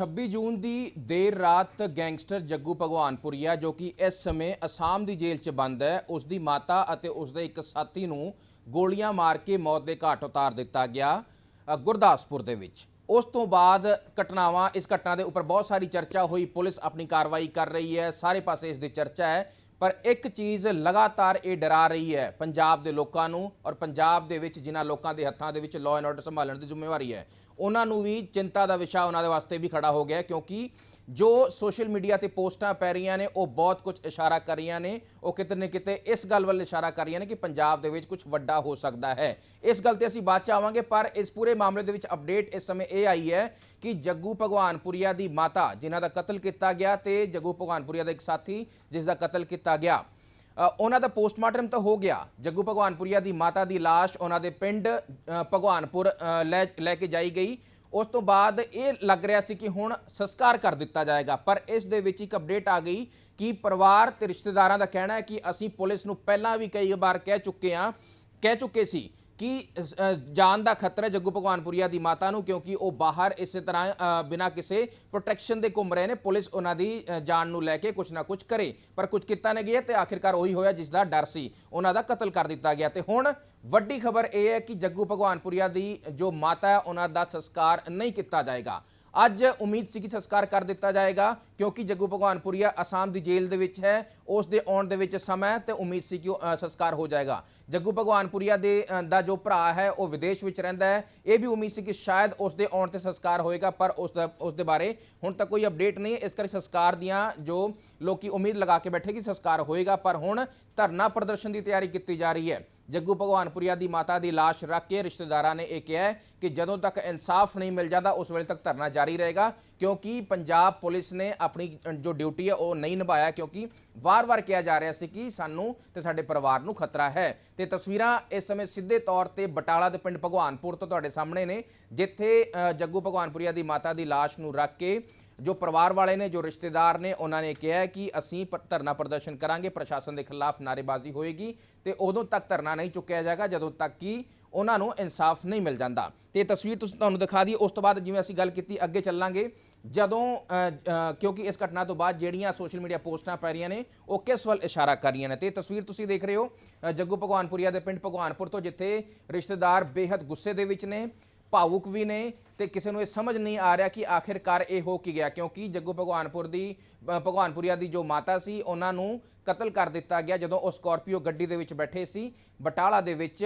26 ਜੂਨ ਦੀ ਦੇਰ ਰਾਤ ਗੈਂਗਸਟਰ ਜੱਗੂ ਭਗਵਾਨਪੁਰੀਆ ਜੋ ਕਿ ਇਸ ਸਮੇਂ ਅਸਾਮ ਦੀ ਜੇਲ੍ਹ 'ਚ ਬੰਦ ਹੈ। ਉਸ ਦੀ ਮਾਤਾ ਅਤੇ ਉਸ ਦੇ ਇੱਕ ਸਾਥੀ ਨੂੰ ਗੋਲੀਆਂ ਮਾਰ ਕੇ ਮੌਤ ਦੇ ਘਾਟ ਉਤਾਰ ਦਿੱਤਾ ਗਿਆ ਗੁਰਦਾਸਪੁਰ ਦੇ ਵਿੱਚ। ਉਸ ਤੋਂ ਬਾਅਦ ਘਟਨਾਵਾਂ, ਇਸ ਘਟਨਾ ਦੇ ਉੱਪਰ ਬਹੁਤ ਸਾਰੀ ਚਰਚਾ ਹੋਈ। ਪੁਲਿਸ ਆਪਣੀ ਕਾਰਵਾਈ ਕਰ ਰਹੀ ਹੈ, ਸਾਰੇ ਪਾਸੇ ਇਸ ਦੀ ਚਰਚਾ ਹੈ। ਪਰ ਇੱਕ ਚੀਜ਼ ਲਗਾਤਾਰ ਇਹ ਡਰਾ ਰਹੀ ਹੈ, ਪੰਜਾਬ ਦੇ ਲੋਕਾਂ ਨੂੰ ਔਰ ਪੰਜਾਬ ਦੇ ਵਿੱਚ, ਜਿਨ੍ਹਾਂ ਲੋਕਾਂ ਦੇ ਹੱਥਾਂ ਦੇ ਵਿੱਚ ਲਾਅ ਐਂਡ ਆਰਡਰ ਸੰਭਾਲਣ ਦੀ ਜ਼ਿੰਮੇਵਾਰੀ ਹੈ ਉਹਨਾਂ ਨੂੰ ਵੀ ਚਿੰਤਾ ਦਾ ਵਿਸ਼ਾ ਉਹਨਾਂ ਦੇ ਵਾਸਤੇ ਵੀ ਖੜਾ ਹੋ ਗਿਆ ਕਿਉਂਕਿ ਜੋ ਸੋਸ਼ਲ ਮੀਡੀਆ ਤੇ ਪੋਸਟਾਂ ਪੈ ਰਹੀਆਂ ਨੇ, ਉਹ ਬਹੁਤ ਕੁਝ ਇਸ਼ਾਰਾ ਕਰ ਰਹੀਆਂ ਨੇ। ਉਹ ਕਿਤੇ ਨਾ ਕਿਤੇ ਇਸ ਗੱਲ ਵੱਲ ਇਸ਼ਾਰਾ ਕਰ ਰਹੀਆਂ ਨੇ ਕਿ ਪੰਜਾਬ ਦੇ ਵਿੱਚ ਕੁਝ ਵੱਡਾ ਹੋ ਸਕਦਾ ਹੈ। ਇਸ ਗੱਲ ਤੇ ਅਸੀਂ ਬਾਅਦ ਚ ਆਵਾਂਗੇ, ਪਰ ਇਸ ਪੂਰੇ ਮਾਮਲੇ ਦੇ ਵਿੱਚ ਅਪਡੇਟ ਇਸ ਸਮੇਂ ਇਹ ਆਈ ਹੈ ਕਿ ਜੱਗੂ ਭਗਵਾਨਪੁਰੀਆ ਦੀ ਮਾਤਾ, ਜਿਨ੍ਹਾਂ ਦਾ ਕਤਲ ਕੀਤਾ ਗਿਆ ਤੇ ਜੱਗੂ ਭਗਵਾਨਪੁਰੀਆ ਦਾ ਇੱਕ ਸਾਥੀ, ਜਿਸ ਦਾ ਕਤਲ ਕੀਤਾ ਗਿਆ। ਉਹਨਾਂ ਦਾ ਪੋਸਟਮਾਰਟਮ ਤਾਂ ਹੋ ਗਿਆ। ਜੱਗੂ ਭਗਵਾਨਪੁਰੀਆ ਦੀ ਮਾਤਾ ਦੀ ਲਾਸ਼ ਉਹਨਾਂ ਦੇ ਪਿੰਡ ਭਗਵਾਨਪੁਰ ਲੈ ਲੈ ਕੇ ਜਾਈ ਗਈ। ਉਸ ਤੋਂ ਬਾਅਦ ਇਹ ਲੱਗ ਰਿਹਾ ਸੀ ਕਿ ਹੁਣ ਸੰਸਕਾਰ ਕਰ ਦਿੱਤਾ ਜਾਏਗਾ। ਪਰ ਇਸ ਦੇ ਵਿੱਚ ਇੱਕ ਅਪਡੇਟ ਆ ਗਈ ਕਿ ਪਰਿਵਾਰ ਤੇ ਰਿਸ਼ਤੇਦਾਰਾਂ ਦਾ ਕਹਿਣਾ ਹੈ ਕਿ ਅਸੀਂ ਪੁਲਿਸ ਨੂੰ ਪਹਿਲਾਂ ਵੀ ਕਈ ਵਾਰ ਕਹਿ ਚੁੱਕੇ ਹਾਂ, ਕਹਿ ਚੁੱਕੇ ਸੀ ਕਿ ਜਾਨ ਦਾ ਖਤਰਾ ਹੈ ਜੱਗੂ ਭਗਵਾਨਪੁਰੀਆ ਦੀ ਮਾਤਾ ਨੂੰ, ਕਿਉਂਕਿ ਉਹ ਬਾਹਰ ਇਸੇ ਤਰ੍ਹਾਂ ਬਿਨਾ ਕਿਸੇ ਪ੍ਰੋਟੈਕਸ਼ਨ ਦੇ ਘੁੰਮ ਰਹੇ ਨੇ, ਪੁਲਿਸ ਉਹਨਾਂ ਦੀ ਜਾਨ ਨੂੰ ਲੈ ਕੇ ਕੁਝ ਨਾ ਕੁਝ ਕਰੇ। ਪਰ ਕੁਝ ਕੀਤਾ ਨਹੀਂ ਗਿਆ ਤੇ ਆਖਿਰਕਾਰ ਉਹੀ ਹੋਇਆ ਜਿਸ ਦਾ ਡਰ ਸੀ। ਉਹਨਾਂ ਦਾ ਕਤਲ ਕਰ ਦਿੱਤਾ ਗਿਆ। ਤੇ ਹੁਣ ਵੱਡੀ ਖਬਰ ਇਹ ਹੈ ਕਿ ਜੱਗੂ ਭਗਵਾਨਪੁਰੀਆ ਦੀ ਜੋ ਮਾਤਾ ਹੈ, ਉਹਨਾਂ ਦਾ ਸੰਸਕਾਰ ਨਹੀਂ ਕੀਤਾ ਜਾਏਗਾ। ਅੱਜ ਉਮੀਦ ਸੀ ਕਿ ਸੰਸਕਾਰ ਕਰ ਦਿੱਤਾ ਜਾਏਗਾ ਕਿਉਂਕਿ ਜੱਗੂ ਭਗਵਾਨਪੁਰੀਆ ਅਸਾਮ ਦੀ ਜੇਲ੍ਹ ਦੇ ਵਿੱਚ ਹੈ ਉਸ ਦੇ ਆਉਣ ਦੇ ਵਿੱਚ ਸਮਾਂ ਹੈ ਤੇ ਉਮੀਦ ਸੀ ਕਿ ਉਹ, ਸੰਸਕਾਰ ਹੋ ਜਾਏਗਾ। ਜੱਗੂ ਭਗਵਾਨਪੁਰੀਆ ਦੇ ਦਾ ਜੋ ਭਰਾ ਹੈ ਉਹ ਵਿਦੇਸ਼ ਵਿੱਚ ਰਹਿੰਦਾ ਹੈ। ਇਹ ਵੀ ਉਮੀਦ ਸੀ ਕਿ ਸ਼ਾਇਦ ਉਸ ਦੇ ਆਉਣ ਤੇ ਸੰਸਕਾਰ ਹੋਏਗਾ ਪਰ ਉਸ ਦਾ ਉਸ ਦੇ ਬਾਰੇ ਹੁਣ ਤੱਕ ਕੋਈ ਅਪਡੇਟ ਨਹੀਂ ਇਸ ਕਰਕੇ ਸੰਸਕਾਰ ਦੀਆਂ ਜੋ ਲੋਕੀ ਉਮੀਦ ਲਗਾ ਕੇ ਬੈਠੇ ਕਿ ਸੰਸਕਾਰ ਹੋਏਗਾ ਪਰ ਹੁਣ ਧਰਨਾ ਪ੍ਰਦਰਸ਼ਨ ਦੀ ਤਿਆਰੀ ਕੀਤੀ ਜਾ ਰਹੀ ਹੈ। ਜੱਗੂ ਭਗਵਾਨਪੁਰੀਆ ਦੀ ਮਾਤਾ ਦੀ ਲਾਸ਼ ਰੱਖ ਕੇ ਰਿਸ਼ਤੇਦਾਰਾਂ ਨੇ ਇਹ ਕਿਹਾ ਕਿ ਜਦੋਂ ਤੱਕ ਇਨਸਾਫ ਨਹੀਂ ਮਿਲ ਜਾਂਦਾ ਉਸ ਵੇਲੇ ਤੱਕ ਧਰਨਾ ਜਾਰੀ ਰਹੇਗਾ ਕਿਉਂਕਿ ਪੰਜਾਬ ਪੁਲਿਸ ਨੇ ਆਪਣੀ ਜੋ ਡਿਊਟੀ ਹੈ ਉਹ ਨਹੀਂ ਨਿਭਾਇਆ ਕਿਉਂਕਿ ਵਾਰ-ਵਾਰ ਕਿਹਾ ਜਾ ਰਿਹਾ ਸੀ ਕਿ ਸਾਨੂੰ ਤੇ ਸਾਡੇ ਪਰਿਵਾਰ ਨੂੰ ਖਤਰਾ ਹੈ। ਤੇ ਤਸਵੀਰਾਂ ਇਸ ਸਮੇਂ ਸਿੱਧੇ ਤੌਰ ਤੇ ਬਟਾਲਾ ਦੇ ਪਿੰਡ ਭਗਵਾਨਪੁਰ ਤੋਂ ਤੁਹਾਡੇ ਸਾਹਮਣੇ ਨੇ ਜਿੱਥੇ ਅ, ਜੱਗੂ ਭਗਵਾਨਪੁਰੀਆ ਦੀ ਮਾਤਾ ਦੀ ਲਾਸ਼ ਨੂੰ ਰੱਖ ਕੇ ਜੋ ਪਰਿਵਾਰ ਵਾਲੇ ਨੇ, ਜੋ ਰਿਸ਼ਤੇਦਾਰ ਨੇ, ਉਹਨਾਂ ਨੇ ਕਿਹਾ ਕਿ ਅਸੀਂ ਪ- ਧਰਨਾ ਪ੍ਰਦਰਸ਼ਨ ਕਰਾਂਗੇ, ਪ੍ਰਸ਼ਾਸਨ ਦੇ ਖਿਲਾਫ ਨਾਅਰੇਬਾਜ਼ੀ ਹੋਏਗੀ ਤੇ ਉਦੋਂ ਤੱਕ ਧਰਨਾ ਨਹੀਂ ਚੁੱਕਿਆ ਜਾਏਗਾ, ਜਦੋਂ ਤੱਕ ਕਿ ਉਹਨਾਂ ਨੂੰ ਇਨਸਾਫ ਨਹੀਂ ਮਿਲ ਜਾਂਦਾ। ਤੇ ਤਸਵੀਰ ਤੁਸੀਂ, ਤੁਹਾਨੂੰ ਦਿਖਾ ਦਈਏ। ਉਸ ਤੋਂ ਬਾਅਦ ਜਿਵੇਂ ਅਸੀਂ ਗੱਲ ਕੀਤੀ, ਅੱਗੇ ਚੱਲਾਂਗੇ। ਜਦੋਂ ਕਿਉਂਕਿ ਇਸ ਘਟਨਾ ਤੋਂ ਬਾਅਦ ਜਿਹੜੀਆਂ ਸੋਸ਼ਲ ਮੀਡੀਆ ਪੋਸਟਾਂ ਪੈ ਰਹੀਆਂ ਨੇ, ਉਹ ਕਿਸ ਵੱਲ ਇਸ਼ਾਰਾ ਕਰ ਰਹੀਆਂ ਨੇ? ਤੇ ਤਸਵੀਰ ਤੁਸੀਂ ਦੇਖ ਰਹੇ ਹੋ ਜੱਗੂ ਭਗਵਾਨਪੁਰੀਆ ਦੇ ਪਿੰਡ ਭਗਵਾਨਪੁਰ ਤੋਂ, ਜਿੱਥੇ ਰਿਸ਼ਤੇਦਾਰ ਬੇਹੱਦ ਗੁੱਸੇ ਦੇ ਵਿੱਚ ਨੇ, ਭਾਵੁਕ ਵੀ ਨੇ ਤੇ ਕਿਸੇ ਨੂੰ ਇਹ ਸਮਝ ਨਹੀਂ ਆ ਰਿਹਾ ਕਿ ਆਖਿਰਕਾਰ ਇਹ ਹੋ ਕੀ ਗਿਆ, ਕਿਉਂਕਿ ਜੱਗੂ ਭਗਵਾਨਪੁਰ ਦੀ ਭਗਵਾਨਪੁਰੀਆ ਦੀ ਜੋ ਮਾਤਾ ਸੀ, ਉਹਨਾਂ ਨੂੰ ਕਤਲ ਕਰ ਦਿੱਤਾ ਗਿਆ ਜਦੋਂ ਉਹ ਸਕਾਰਪੀਓ ਗੱਡੀ ਦੇ ਵਿੱਚ ਬੈਠੇ ਸੀ। ਬਟਾਲਾ ਦੇ ਵਿੱਚ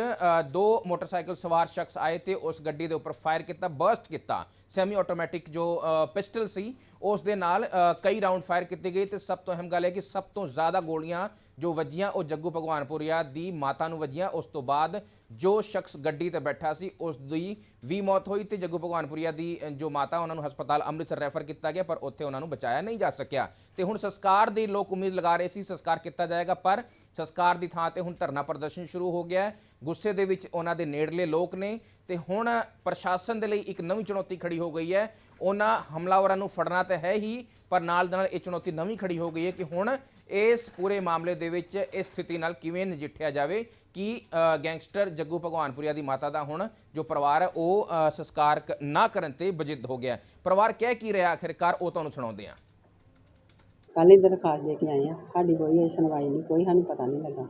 ਦੋ ਮੋਟਰਸਾਈਕਲ ਸਵਾਰ ਸ਼ਖਸ ਆਏ ਤੇ ਉਸ ਗੱਡੀ ਦੇ ਉੱਪਰ ਫਾਇਰ ਕੀਤਾ, ਬਰਸਟ ਕੀਤਾ। ਸੈਮੀ ਆਟੋਮੈਟਿਕ ਜੋ ਪਿਸਟਲ ਸੀ, ਉਸ ਦੇ ਨਾਲ ਕਈ ਰਾਉਂਡ ਫਾਇਰ ਕੀਤੇ ਗਏ ਤੇ ਸਭ ਤੋਂ ਅਹਿਮ ਗੱਲ ਹੈ ਕਿ ਸਭ ਤੋਂ ਜ਼ਿਆਦਾ ਗੋਲੀਆਂ ਜੋ ਵੱਜੀਆਂ, ਉਹ ਜੱਗੂ ਭਗਵਾਨਪੁਰੀਆ ਦੀ ਮਾਤਾ ਨੂੰ ਵੱਜੀਆਂ। ਉਸ ਤੋਂ ਬਾਅਦ ਜੋ ਸ਼ਖਸ ਗੱਡੀ ਤੇ ਬੈਠਾ ਸੀ, ਉਸ ਦੀ ਵੀ ਮੌਤ ਹੋਈ ਤੇ ਜੱਗੂ ਭਗਵਾਨ ਭਗਵਾਨਪੁਰੀਆ ਦੀ ਜੋ ਮਾਤਾ ਉਹਨਾਂ ਨੂੰ ਹਸਪਤਾਲ ਅੰਮ੍ਰਿਤਸਰ ਰੈਫਰ ਕੀਤਾ ਗਿਆ, ਪਰ ਉੱਥੇ ਉਹਨਾਂ ਨੂੰ ਬਚਾਇਆ ਨਹੀਂ ਜਾ ਸਕਿਆ। ਤੇ ਹੁਣ ਸੰਸਕਾਰ ਦੀ ਲੋਕ ਉਮੀਦ ਲਗਾ ਰਹੇ ਸੀ, ਸੰਸਕਾਰ ਕੀਤਾ ਜਾਏਗਾ, ਪਰ ਸੰਸਕਾਰ ਦੀ ਥਾਂ ਤੇ ਹੁਣ ਧਰਨਾ ਪ੍ਰਦਰਸ਼ਨ ਸ਼ੁਰੂ ਹੋ ਗਿਆ ਹੈ। ਗੁੱਸੇ ਦੇ ਵਿੱਚ ਉਹਨਾਂ ਦੇ ਨੇੜਲੇ ਲੋਕ ਨੇ ਤੇ ਹੁਣ ਪ੍ਰਸ਼ਾਸਨ ਦੇ ਲਈ ਇੱਕ ਨਵੀਂ ਚੁਣੌਤੀ ਖੜੀ ਹੋ ਗਈ ਹੈ। ਉਹਨਾਂ ਹਮਲਾਵਰਾਂ ਨੂੰ ਫੜਨਾ ਤਾਂ ਹੈ ਹੀ, ਪਰ ਨਾਲ ਨਾਲ ਇਹ ਚੁਣੌਤੀ ਨਵੀਂ ਖੜੀ ਹੋ ਗਈ ਹੈ ਕਿ ਹੁਣ ਇਸ ਪੂਰੇ ਮਾਮਲੇ ਦੇ ਵਿੱਚ ਇਸ ਸਥਿਤੀ ਨਾਲ ਕਿਵੇਂ ਨਜਿੱਠਿਆ ਜਾਵੇ ਕਿ ਗੈਂਗਸਟਰ ਜੱਗੂ ਭਗਵਾਨਪੁਰੀਆ ਦੀ ਮਾਤਾ ਦਾ ਹੁਣ ਜੋ ਪਰਿਵਾਰ ਹੈ, ਉਹ ਸੰਸਕਾਰ ਨਾ ਕਰਨ ਤੇ ਬਜਿੱਦ ਹੋ ਗਿਆ ਪਰਿਵਾਰ ਕਹਿ ਕੀ ਰਿਹਾ ਆਖਿਰਕਾਰ ਉਹ ਤੁਹਾਨੂੰ ਸੁਣਾਉਂਦੇ ਹਾਂ। ਕੱਲ੍ਹ ਹੀ ਦਰਖਾਸਤ ਦੇ ਕੇ ਆਏ ਹਾਂ। ਸਾਡੀ ਕੋਈ ਇਹ ਸੁਣਵਾਈ ਨਹੀਂ, ਕੋਈ ਸਾਨੂੰ ਪਤਾ ਨਹੀਂ ਲੱਗਾ।